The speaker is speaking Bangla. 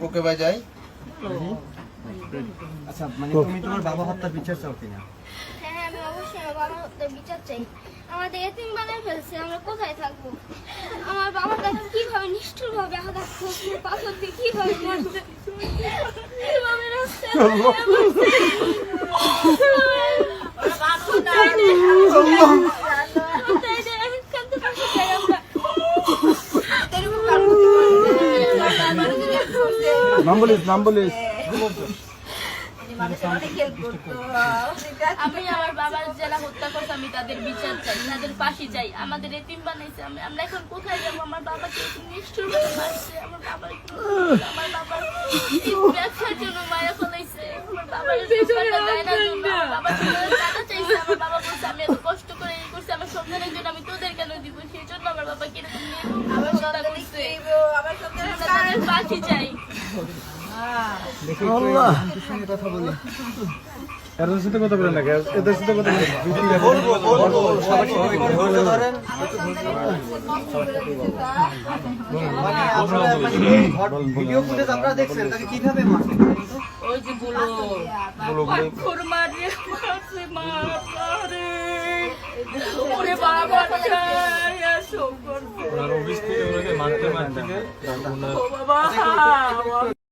ওকে বাজাই আচ্ছা মানে তুমি তোমার বাবা হত্যার বিচার চাও কিনা? হ্যাঁ আমি অবশ্যই আমার বাবা হত্যার বিচার চাই। আমাদের এতিম বানায় ফেলছে আমরা কোথায় থাকব? আমার বাবা কাছে কীভাবে নিষ্ঠুর ভাবে আঘাত করছে পাথর দিয়ে কীভাবে মারছে? কীভাবে রাস্তায় কোথায় যে আমি কাঁদতে পারছি চাই আমরা নাম বলিস নাম বলিস আমি আমার বাবার যারা হত্যা করছে আমি তাদের বিচার চাই তাদের ফাঁসি চাই। আমাদের এতিম বানাইছে আমরা এখন কোথায় যাব? আমার বাবাকে নিষ্ঠুর মারছে আমার বাবার আমার বাবার ব্যবসার জন্য মায়া ফলাইছে। আমার বাবার পেছনে দেয় না জন্য বাবার টাকা চাইছে আমার বাবা বলছে আমি এত কষ্ট করে এই করছি আমার সন্তানের জন্য আমি তোদের কেন দিব? সেই জন্য আমার বাবা কীরকম নিয়ে হত্যা করছে। আমরা চাই। আল্লাহ। সঙ্গে কথা বলি এদের সাথে কথা বলেন না এদের সাথে কথা আপনারা দেখছেন তাকে কীভাবে মারছে ওই যে বলো পাথর মারিয়ে মারছে মারে ওরে বাবা এসব করছে মারতে মারতে